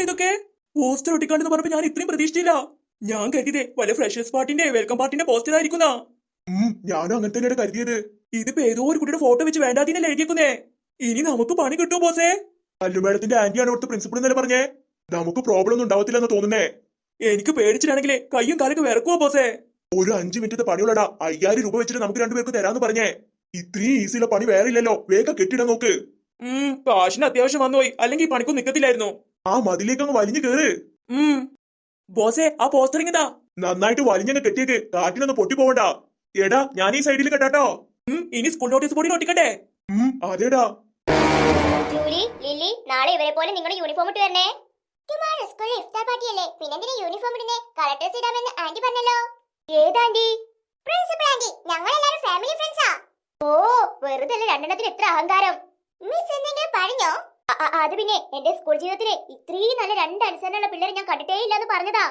Boss ഇതൊക്കെ? Poster ഒട്ടിക്കാണ്ടെന്ന് പറഞ്ഞപ്പോ ഞാൻ ഇത്രയും പ്രതീക്ഷിച്ചില്ല. ഞാൻ കരുതിയതേ വല്ല ഫ്രഷേഴ്സ് പാർട്ടിന്റെ വെൽക്കം പാർട്ടിന്റെ പോസ്റ്റർ ആയിരിക്കുന്ന. ഞാനും അങ്ങനെ തന്നെയാണ് കരുതിയത്. ഇതിപ്പോ ഏതോ ഒരു കുട്ടിയുടെ ഫോട്ടോ വെച്ച് വേണ്ടാതിനല്ലേ എഴുതിയേക്കുന്നേ? ഇനി നമുക്ക് പണി കിട്ടുമോ ബോസേ അല്ലു മേഡത്തിന്റെ ആന്റിയാണ് ഇവിടുത്തെ പ്രിൻസിപ്പൾ എന്നല്ലേ പറഞ്ഞേ? നമുക്ക് പ്രോബ്ലം ഒന്നും ഉണ്ടാവത്തില്ലെന്ന് തോന്നുന്നേ. എനിക്ക് പേടിച്ചിട്ടാണെങ്കിലേ കയ്യും കാലൊക്കെ വിറക്കുവോ ബോസേ ഒരു അഞ്ചു മിനിറ്റ് പണിയുള്ളടാ അയ്യായിരം രൂപ വെച്ചിട്ട് നമുക്ക് രണ്ടുപേർക്ക് തരാന്ന് പറഞ്ഞേ. ഇത്രയും ഈസിയുള്ള പണി വേറെ ഇല്ലല്ലോ വേഗം കെട്ടിടാൻ നോക്ക്. കാശിന് അത്യാവശ്യം വന്നുപോയി അല്ലെങ്കിൽ പണിക്കും നിക്കത്തില്ലായിരുന്നു. ആ മതിലേക്ക് അങ്ങ് വലിഞ്ഞു കേറ്. ബോസേ ആ പോസ്റ്റർ ഇങ്ങതാ നന്നായിട്ട് വലിഞ്ഞങ്ങ് കെട്ടിയേക്ക്. കാറ്റിനൊന്ന് പൊട്ടി പോവണ്ട എടാ ഞാൻ ഈ സൈഡിൽ കെട്ടാട്ടോ. ഇനി സ്കൂൾ നോട്ടീസ് ബോർഡിൽ ഒട്ടിക്കട്ടെ. അതേടാ. ജൂലി ലില്ലി നാളെ ഇവരെ പോലെ നിങ്ങൾ യൂണിഫോം ഇട്ട് വരണേ. ടുമാറോ സ്കൂളിൽ ഇഫ്താർ പാർട്ടി അല്ലേ? പിന്നെ എന്തിനാ യൂണിഫോം ഇടുന്നേ? കളർ ഡ്രസ് ഇടാമെന്ന് ആന്റി പറഞ്ഞല്ലോ. ഏതാണ്ടി പ്രിൻസിപ്പൽ ആന്റി. ഞങ്ങൾ എല്ലാവരും ഫാമിലി ഫ്രണ്ട്സാ ഓ വെറുതെ അല്ല രണ്ടെണ്ണത്തിന് എത്ര അഹങ്കാരം? മിസ് എന്തെങ്കിലും പറഞ്ഞോ? അത് പിന്നെ എന്റെ സ്കൂൾ ജീവിതത്തിലെ ഇത്രയും നല്ല രണ്ട് അനുസരണമുള്ള പിള്ളേരെ ഞാൻ കണ്ടിട്ടേ ഇല്ലെന്ന് പറഞ്ഞതാ.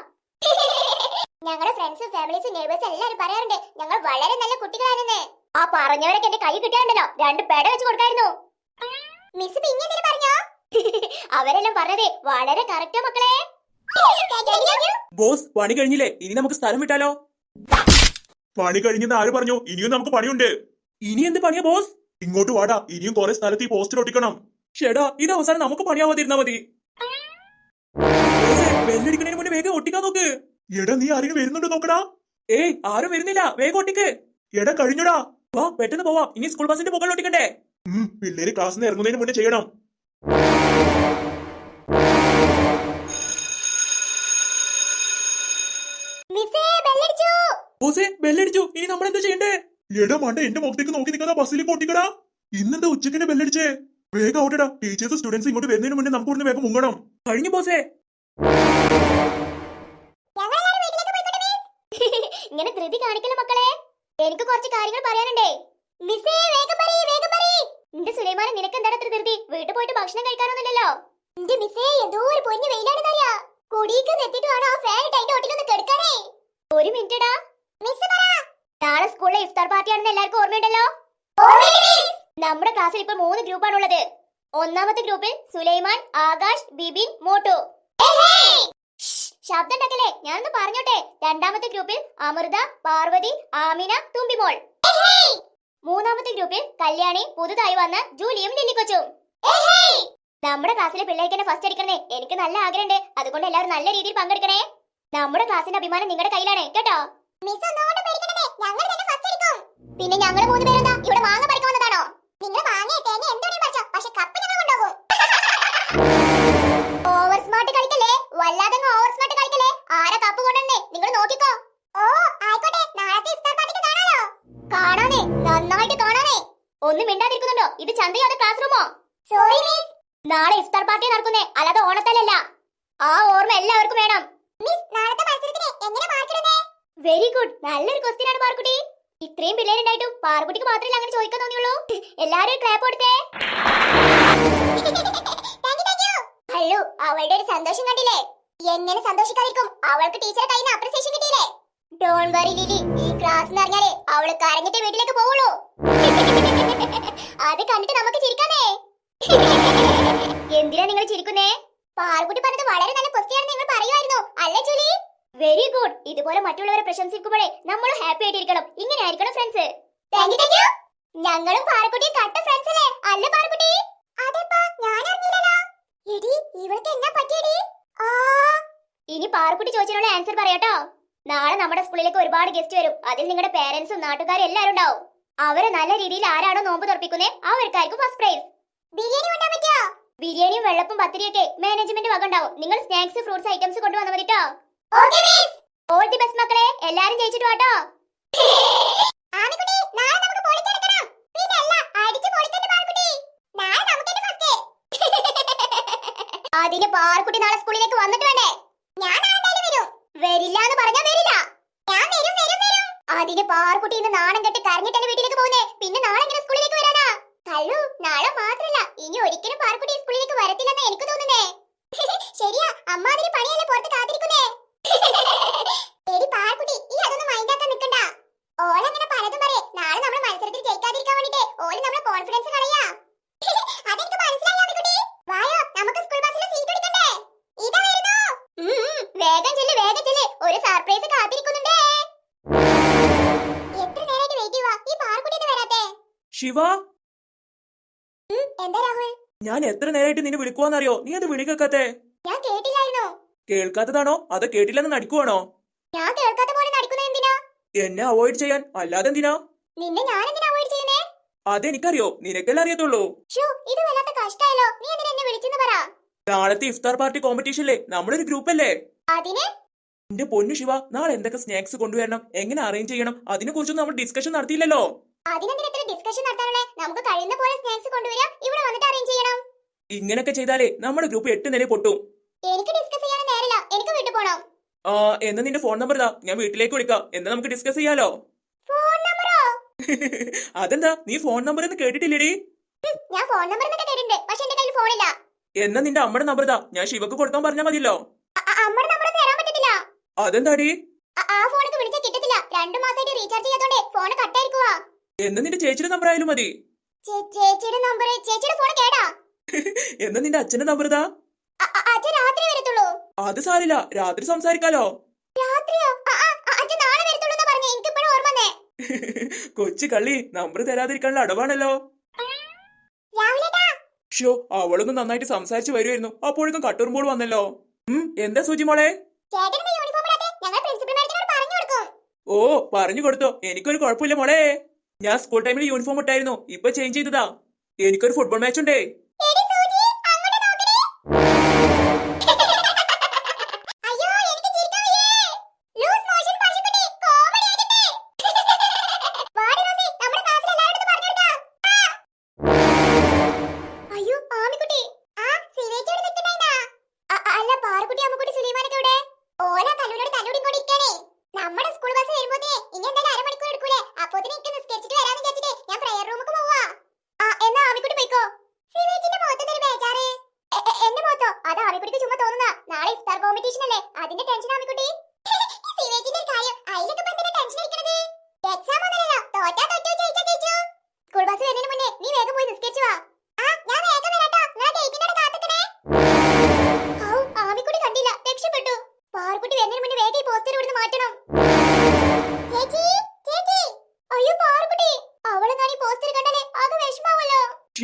ഞങ്ങളുടെ ഫ്രണ്ട്സ് ഫാമിലീസും നെയ്ബേഴ്സ് എല്ലാരും പറയാറുണ്ട് ഞങ്ങൾ വളരെ നല്ല കുട്ടികളാണെന്ന്. ആ പറഞ്ഞവരൊക്കെ എന്റെ കൈ കിട്ടിയാണ്ടല്ലോ. രണ്ട് പേട വെച്ച് കൊടുക്കായിരുന്നു. മിസ് പിന്നെ എന്തിനു പറഞ്ഞോ? അവരെല്ലാം പറഞ്ഞതേ വളരെ കറക്റ്റാ മക്കളെ. ബോസ് പണി കഴിഞ്ഞില്ലേ? ഇനി നമുക്ക് സ്ഥലം വിട്ടാലോ? പണി കഴിഞ്ഞെന്ന് ആര് പറഞ്ഞു? ഇനിയും നമുക്ക് പണിയുണ്ട്. ഇനി എന്ത് പണിയാ ബോസ് ഇങ്ങോട്ട് വാടാ. ഇനിയും കുറെ സ്ഥലത്ത് ഈ പോസ്റ്റർ ഒട്ടിക്കണം. ഷെടാ ഇത് അവസാനം നമുക്ക് പണിയാവാതിരുന്നാ മതി. ബോസേ, ബെല്ലടിക്കണതിന് മുന്നേ വേഗം ഒട്ടിക്കാൻ നോക്ക്. എടാ നീ ആരെങ്കിലും വരുന്നുണ്ടോ നോക്കടാ? ഏയ് ആരും വരുന്നില്ല. വേഗം ഒട്ടിക്ക്. എടാ കഴിഞ്ഞടാ. വാ പെട്ടെന്ന് പോവാ. ഇനി സ്കൂൾ ബസിന്റെ മുകളിൽ ഒട്ടിക്കണ്ടേ? പിള്ളേര് ക്ലാസ് നിന്ന് ഇറങ്ങുന്നതിന് മുന്നേ ചെയ്യണം. ബെല്ലടിച്ചു. ബോസേ ബെല്ലടിച്ചു. ഇനി നമ്മൾ എന്താ ചെയ്യണ്ടേ? എടാ മണ്ട എന്റെ മുഖത്തേക്ക് നോക്കി നിൽക്കാതെ ബസ്സിലേക്ക് ഒട്ടിക്കടാ. ഇന്നെന്താ ഉച്ചക്കിന്റെ ബെല്ലടിച്ചേ? വേഗം ഔട്ടടാ ടീച്ചേഴ്സ് സ്റ്റുഡൻസ് ഇങ്ങോട്ട് വരുന്നതിന് മുന്നേ നമുക്ക് ഇവിടുന്ന് വേഗം മുങ്ങണം. കഴിഞ്ഞു ബോസേ. ഇങ്ങനെ ധൃതി കാണിക്കല മക്കളെ? എനിക്ക് കുറച്ച് കാര്യങ്ങൾ പറയാനുണ്ടേ. മിസ്സേ വേഗം പറയ് വേഗം പറയ്. നിന്റെ സുലൈമാനെ നിനക്ക് എന്താണ് അത്ര ധൃതി? വീട്ടിൽ പോയിട്ട് ഭക്ഷണം കഴിക്കാനൊന്നുമില്ലല്ലോ. നിന്റെ മിസ്സേ എന്തോ ഒരു പൊഞ്ഞ വെയിലാണെന്നറിയാ. കുടിക്ക് നെത്തിട്ട് വേണം ആ ഫാൻ ഇട്ട് അതിന്റെ ഒട്ടിലൊന്ന് കെടുക്കാനേ. ഒരു മിനിറ്റടാ മിസ് പറ. നാളെ സ്കൂളിലെ ഇഫ്താർ പാർട്ടി ആണെന്ന് എല്ലാവർക്കും ഓർമ്മയുണ്ടല്ലോ? നമ്മുടെ ക്ലാസ്സിൽ ഇപ്പൊ മൂന്ന് ഗ്രൂപ്പാണുള്ളത് ഒന്നാമത്തെ ഗ്രൂപ്പിൽ സുലൈമാൻ ആകാശ് ബിബിൻ മോട്ടു. ശബ്ദം ഉണ്ടാക്കല്ലേ? ഞാനൊന്ന് പറഞ്ഞോട്ടെ. രണ്ടാമത്തെ ഗ്രൂപ്പിൽ അമൃത പാർവതി ആമിന തുമ്പിമോൾ. മൂന്നാമത്തെ ഗ്രൂപ്പിൽ കല്യാണി പുതുതായി വന്ന ജൂലിയും ലില്ലിക്കൊച്ചും നമ്മുടെ ക്ലാസ്സിലെ പിള്ളേർക്ക് തന്നെ ഫസ്റ്റ് അടിക്കണേ. എനിക്ക് നല്ല ആഗ്രഹമുണ്ട്. അതുകൊണ്ട് എല്ലാവരും നല്ല രീതിയിൽ പങ്കെടുക്കണേ. നമ്മുടെ ക്ലാസ്സിന്റെ അഭിമാനം നിങ്ങളുടെ കയ്യിലാണ്. കേട്ടോ? പിന്നെ ഞങ്ങൾ മൂന്ന് പേരെന്താ? ഇവിടെ വന്നതാണോ നിങ്ങൾ വാങ്ങിയ തേങ്ങ എന്തോരം പറിച്ചോ പക്ഷെ കപ്പ് ഞങ്ങൾ കൊണ്ടുപോകും. ഓവർ സ്മാർട്ട് കളിക്കല്ലേ? വല്ലാതെ ഓവർ സ്മാർട്ട് കളിക്കല്ലേ? ആരാ കപ്പ് കൊണ്ടുവന്നേ നിങ്ങൾ നോക്കിക്കോ. ഓ ആയിക്കോട്ടെ. നാളത്തെ ഇഫ്താർ പാർട്ടിക്ക് കാണാലോ. കാണാനേ നന്നായിട്ട് കാണാനേ ഒന്നും മിണ്ടാതിരിക്കുന്നുണ്ടോ? ഇത് ചന്തയോ ക്ലാസ് റൂമോ സോറി മിസ് നാളെ ഇഫ്താർ പാർട്ടി നടക്കുന്നേ. അല്ലാതെ ഓണത്തലല്ല ആ ഓർമ്മ എല്ലാവർക്കും വേണം. മിസ് നാളത്തെ മത്സരത്തിന് എങ്ങനെ മാർക്ക് വെരി ഗുഡ് നല്ലൊരു ക്വസ്റ്റ്യൻ ആണ് പാർക്കുട്ടി ഇത്രയും പിള്ളേരുണ്ടായിട്ടും പാർക്കുട്ടിക്ക് മാത്രമല്ല അങ്ങനെ ചോദിക്കാൻ തോന്നിയുള്ളൂ? എല്ലാരും ക്ലാപ്പ് കൊടുത്തേ. ഹലോ അവളുടെ ഒരു സന്തോഷം കണ്ടില്ലേ? എങ്ങനെ സന്തോഷിക്കാതിരിക്കും? അവൾക്ക് ടീച്ചറെ കയ്യിൽ നിന്ന് അപ്രിസിയേഷൻ കിട്ടിയില്ലേ? ഡോൺ വറി ലിലി ഈ ക്ലാസ് എന്ന് പറഞ്ഞാലേ അവൾ കരഞ്ഞിട്ട് വീട്ടിലേക്ക് പോവുള്ളൂ. അത് കണ്ടിട്ട് നമുക്ക് ചിരിക്കാനേ എന്തിനാ നിങ്ങൾ ചിരിക്കുന്നേ? പാർക്കുട്ടി പറഞ്ഞത് വളരെ നല്ല ക്വസ്റ്റ്യൻ നിങ്ങൾ പറയുമായിരുന്നു. അല്ലേ ജൂലി? വെരി ഗുഡ് ഇതുപോലെ മറ്റുള്ളവരെ പ്രശംസിക്കുമ്പോഴേ നമ്മൾ ഹാപ്പി ആയിട്ടിരിക്കണം. ഇങ്ങനെ ആയിരിക്കണം ഫ്രണ്ട്സ് ഞങ്ങളും പാറക്കുട്ടി കട്ട ഫ്രണ്ട്സ് അല്ലേ? അല്ല പാറക്കുട്ടി? അതെപ്പാ ഞാൻ അറിഞ്ഞില്ലല്ലോ. എടി ഇവൾക്ക് എന്നാ പറ്റിയടി? ഇനി പാറക്കുട്ടി ചോദിച്ചതിനുള്ള ആൻസർ പറയാട്ടോ. നാളെ നമ്മുടെ സ്കൂളിലേക്ക് ഒരുപാട് ഗസ്റ്റ് വരും. അതിൽ നിങ്ങളുടെ പേരൻസും നാട്ടുകാരും എല്ലാവരും ഉണ്ടാവും. അവരെ നല്ല രീതിയിൽ ആരാണോ നോമ്പ് തുറപ്പിക്കുന്നേ അവർക്കായിരിക്കും ഫസ്റ്റ് പ്രൈസ് ബിരിയാണി ഉണ്ടാ പറ്റോ ബിരിയാണിയും വെള്ളപ്പും പത്തിരിയൊക്കെ മാനേജ്മെന്റ് വക ഉണ്ടാവും. നിങ്ങൾ സ്നാക്സ് ഫ്രൂട്ട്സ് ഐറ്റംസ് കൊണ്ടുവന്നാൽ മതിട്ടോ? ഓൾ ദി ബെസ്റ്റ് മക്കളെ. എല്ലാരും ജയിച്ചിട്ട് വാട്ടോ അതിന് പാർക്കുട്ടി നാളെ സ്കൂളിലേക്ക് വന്നിട്ട് വേണ്ടേ? ഞാൻ വരും. വരില്ല എന്ന് പറഞ്ഞാ വരില്ല. ഞാൻ വരും വരും വരും. അതിന് പാർക്കുട്ടി ഇന്ന് നാണം കെട്ട് കരഞ്ഞിട്ട് വീട്ടിലേക്ക് പോകുന്നേ. പിന്നെ നാളെ എങ്ങനെ സ്കൂളിലേക്ക് വരാനാ? കള്ളു നാളെ മാത്രല്ല. ഇനി ഒരിക്കലും പാർക്കുട്ടി സ്കൂളിലേക്ക് വരത്തില്ലെന്ന് എനിക്ക് തോന്നുന്നേ. ശരിയാ അമ്മ അതിന് പണിയല്ലേ പുറത്ത് കാത്തിരിക്കുന്നേ? എടി പാൽക്കുട്ടി നീ അതൊന്നും മൈൻഡാക്കാൻ നിൽക്കണ്ട ഓൾ അങ്ങനെ പലതും പറയേ. നാളെ നമ്മൾ മത്സരത്തിൽ ജയിക്കാതിരിക്കാൻ വേണ്ടിട്ട് ഓൾ നമ്മളെ കോൺഫിഡൻസ് കളയാ. വായോ നമുക്ക് സ്കൂൾ ബസ്സിൽ സീറ്റ് എടുക്കണ്ടേ? ഇതാ വരുന്നു. വേഗം വേഗം ഒരു സർപ്രൈസ് കാത്തിരിക്കുന്നുണ്ടേ. എത്ര വെയിറ്റ് ഈ ശിവ? ഞാൻ എത്ര നേരമായിട്ട് നിന്നെ വിളിക്കുവാന്നറിയോ? നീ അത് വിളിക്കത്തെ ഞാൻ കേൾക്കാത്തതാണോ? അതോ കേട്ടില്ലെന്ന് നടിക്കുവാണോ? ഞാൻ കേൾക്കാത്ത പോലെ നടിക്കുന്നത് എന്തിനാ? എന്നെ അവോയ്ഡ് ചെയ്യാൻ അല്ലാതെ എന്തിനാ? നിന്നെ ഞാൻ എന്തിനാ അവോയ്ഡ് ചെയ്യുന്നേ? അതെനിക്കറിയോ. നിനക്കല്ലേ അറിയത്തുള്ളൂ. ഷൂ ഇത് വല്ലാത്ത കഷ്ടായല്ലോ. നീ എന്തിനാ എന്നെ വിളിച്ചെന്ന് പറ. നാളത്തെ ഇഫ്താർ പാർട്ടി കോമ്പറ്റീഷനിലെ നമ്മളൊരു ഗ്രൂപ്പ് അല്ലേ? അതിന്? എന്റെ പൊന്നു ശിവ നാളെ എന്തൊക്കെ സ്നാക്സ് കൊണ്ടുവരണം? എങ്ങനെ അറേഞ്ച് ചെയ്യണം? അതിനെ കുറിച്ചൊന്നും നമ്മൾ ഡിസ്കഷൻ നടത്തിയില്ലല്ലോ. അതിനെന്തിനാ ഇത്ര ഡിസ്കഷൻ നടത്താനല്ലേ നമുക്ക് കഴിയുന്ന പോലെ സ്നാക്സ് കൊണ്ടുവരാം ഇവിടെ വന്നിട്ട് അറേഞ്ച് ചെയ്യണം. ഇങ്ങനൊക്കെ ചെയ്താലേ നമ്മുടെ ഗ്രൂപ്പ് എട്ട് നില പൊട്ടും. എനിക്ക് ഡിസ്കസ് ചെയ്യാൻ നേരമില്ല. എനിക്ക് വീട്ടിൽ പോണം. ആ എന്നാ നിന്റെ ഫോൺ നമ്പർ ഇതാ. ഞാൻ വീട്ടിലേക്ക് വിളിക്കാം. എന്നാ നമുക്ക് ഡിസ്കസ് ചെയ്യാലോ? അതെന്താ? നീ ഫോൺ നമ്പർ എന്ന് കേട്ടിട്ടില്ലേടി? ഞാൻ ഫോൺ നമ്പർ എന്നൊക്കെ കേട്ടിട്ടുണ്ട്. പക്ഷെ എന്റെ കയ്യിൽ ഫോണില്ല എന്നാ നിന്റെ അമ്മയുടെ നമ്പർ ഇതാ. ഞാൻ ശിവക്ക് കൊടുക്കാൻ പറഞ്ഞാ മതിയല്ലോ. അമ്മയുടെ നമ്പർ തരാൻ പറ്റത്തില്ല. അതെന്താടി? ആ ഫോണിക്ക് വിളിച്ചാൽ കിട്ടത്തില്ല. രണ്ടു മാസമായിട്ട് റീചാർജ് ചെയ്യാത്തോണ്ട് ഫോൺ കട്ടായിരിക്കുവാ എന്നാ നിന്റെ ചേച്ചിയുടെ നമ്പർ ആയാലും മതി. ചേച്ചിയുടെ നമ്പർ ചേച്ചിയുടെ ഫോൺ കേടാ. എന്നാ നിന്റെ അച്ഛന്റെ നമ്പർ ഇതാ? അച്ഛൻ രാത്രി അത് സാരില്ല. രാത്രി സംസാരിക്കാലോ. കൊച്ചു കള്ളി നമ്പർ തരാതിരിക്കാനുള്ള അടവാണല്ലോ. ഷോ അവളൊന്നും നന്നായിട്ട് സംസാരിച്ചു വരുമായിരുന്നു അപ്പോഴേക്കും കട്ടുറുമ്പോൾ വന്നല്ലോ. ഉം എന്താ സൂചി മോളെ? ഓ പറഞ്ഞു കൊടുത്തോ. എനിക്കൊരു കുഴപ്പമില്ല മോളെ. ഞാൻ സ്കൂൾ ടൈമിൽ യൂണിഫോം ഇട്ടായിരുന്നു. ഇപ്പൊ ചേഞ്ച് ചെയ്തതാ. എനിക്കൊരു ഫുട്ബോൾ മാച്ച് ഉണ്ടേ.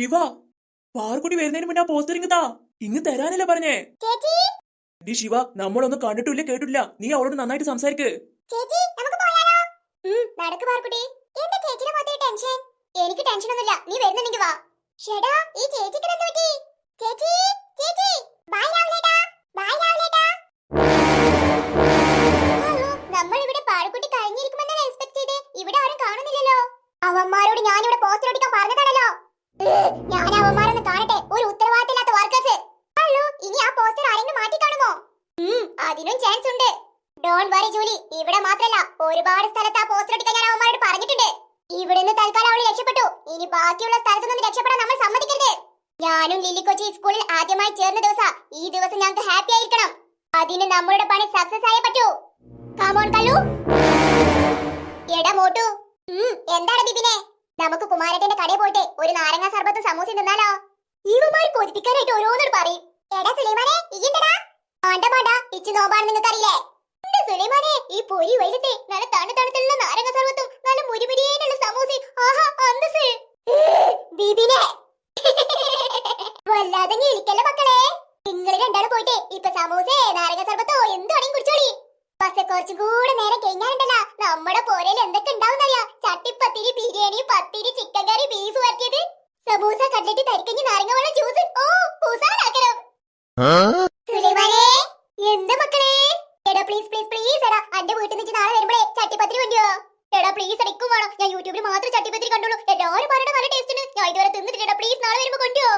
ശിവ പാർക്കുട്ടി വരുന്നതിന് മുന്നേ ആ പോസ്റ്റർ ഇങ്ങ് താ. ഇങ്ങ് തരാനല്ലേ പറഞ്ഞേ? ചേച്ചി? ഡി ശിവ നമ്മളൊന്നും കണ്ടിട്ടില്ല കേട്ടില്ല നീ അവളോട് നന്നായിട്ട് സംസാരിക്ക്. ചേച്ചി നമുക്ക് പോയാലോ? ഉം നടക്ക് പാർക്കുട്ടി എന്താ ചേച്ചിയുടെ മുഖത്തെ ടെൻഷൻ? എനിക്ക് ടെൻഷൻ ഒന്നുമില്ല നീ വരുന്നുണ്ടെങ്കിൽ വാ. ഷെടാ ഈ ചേച്ചിക്ക് എന്ത് പറ്റി? ചേച്ചി ചേച്ചി ബൈ രാവിലേട്ടാ. ബൈ രാവിലേട്ടാ. നമ്മൾ ഇവിടെ പാറക്കുട്ടി കഴിഞ്ഞിരിക്കുമെന്നാണ് എക്സ്പെക്ട് ചെയ്തേ. ഇവിടെ ആരും കാണുന്നില്ലല്ലോ. അവന്മാരോട് ഞാൻ ഇവിടെ പോസ്റ്റർ ഒട്ടിക്കാൻ പറഞ്ഞതാണല്ലോ. ഞാൻ അവന്മാരൊന്ന് കാണട്ടെ? ഒരു ഉത്തരവാദിത്തമില്ലാത്ത വർക്കേഴ്സ് ഹലോ ഇനി ആ പോസ്റ്റർ ആരെങ്കിലും മാറ്റി കാണുമോ? അതിനും ചാൻസ് ഉണ്ട്. Don't worry Julie. ഇവിടെ മാത്രല്ല ഒരുപാട് സ്ഥലത്ത് പോസ്റ്റർ ഒട്ടിക്കാൻ ഞാൻ അവന്മാരോട് പറഞ്ഞിട്ടുണ്ട്. ഇവിടെ നിന്ന് തൽക്കാലം അവൾ രക്ഷപ്പെട്ടു. ഇനി ബാക്കിയുള്ള സ്ഥലത്തു നിന്ന് നമ്മൾ സമ്മതിക്കരുത്. ഞാനും ലില്ലി കൊച്ചി സ്കൂളിൽ ആദ്യമായി ചേർന്ന ദിവസം. ഈ ദിവസം ഞങ്ങൾക്ക് ഹാപ്പി ആയിരിക്കണം. അതിന് നമ്മളുടെ പണി സക്സസ് ആയേ പറ്റൂ. Come on Kallu. എടാ മോട്ടു. എന്താണ് ബിബിനെ നമുക്ക് കുമാരത്തിന്റെ കടയിൽ പോയിട്ട് ഒരു നാരങ്ങ സർബത്തും സമൂസയും തിന്നാലോ? ഇവന്മാർ കൊതിപ്പിക്കാനായിട്ട് ഓരോന്നോട് പറയും. എടാ സുലൈമാനെ ഇയ്യണ്ടടാ ആണ്ട മാണ്ട ഇച്ചു നോമ്പാണ് നിങ്ങൾക്കറിയില്ലേ? എന്റെ സുലൈമാനെ ഈ പൊരി വൈലത്തെ നല്ല തണു തണുത്തുള്ള നാരങ്ങ സർബത്തും നല്ല മുരിമുരിയേനുള്ള സമൂസയും. ആഹാ അന്തസ് ബീബിനെ. വല്ലാതെ ഇരിക്കല്ലേ മക്കളെ? നിങ്ങൾ രണ്ടാളും പോയിട്ട് ഇപ്പൊ സമൂസേ നാരങ്ങ സർബത്തോ എന്തുവാണെങ്കിൽ കുടിച്ചോളി. പക്ഷെ കുറച്ചും കൂടെ നേരം കഴിഞ്ഞാലുണ്ടല്ലോ. നമ്മുടെ പോരയിൽ എന്തൊക്കെ ഉണ്ടാവുന്നറിയാ? ചട്ടിപ്പത്തിരി ബിരിയാണി പത്തിരി ചിക്കൻ കറി ബീഫ് വരട്ടിയത്. സമൂസ കട്ലറ്റ് തരിക്കഞ്ഞ് നാരങ്ങ വെള്ളം ജ്യൂസ് ഓ പൂസാനാക്കണം സുലൈമാനേ എന്താ മക്കളെ എടാ പ്ലീസ് പ്ലീസ് പ്ലീസ് എടാ അന്റെ വീട്ടിൽ നിന്ന് നാളെ വരുമ്പോഴേ ചട്ടിപ്പത്തിരി കൊണ്ടുവോ എടാ പ്ലീസ് അടിക്കും വേണം ഞാൻ യൂട്യൂബിൽ മാത്രം ചട്ടിപ്പത്തിരി കണ്ടുള്ളൂ എല്ലാവരും പറയണ നല്ല ടേസ്റ്റ് ഉണ്ട് ഞാൻ ഇതുവരെ തിന്നിട്ടില്ല പ്ലീസ് നാളെ വരുമ്പോ കൊണ്ടുവോ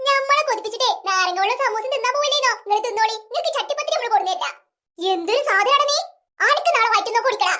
നമ്മളെ കൊതിപ്പിച്ചിട്ടേ നാരങ്ങ വെള്ളം സമൂസ തിന്നാൻ പോവില്ലേനോ നിങ്ങൾ തിന്നോളി നിങ്ങൾക്ക് ചട്ടിപ്പത്തിരി നമ്മൾ കൊടുന്നില്ല എന്തൊരു സാധനമാണ് നീ? ആനക്ക് നാളെ വയറ്റുന്നൊക്കെ കുടിക്കടാ.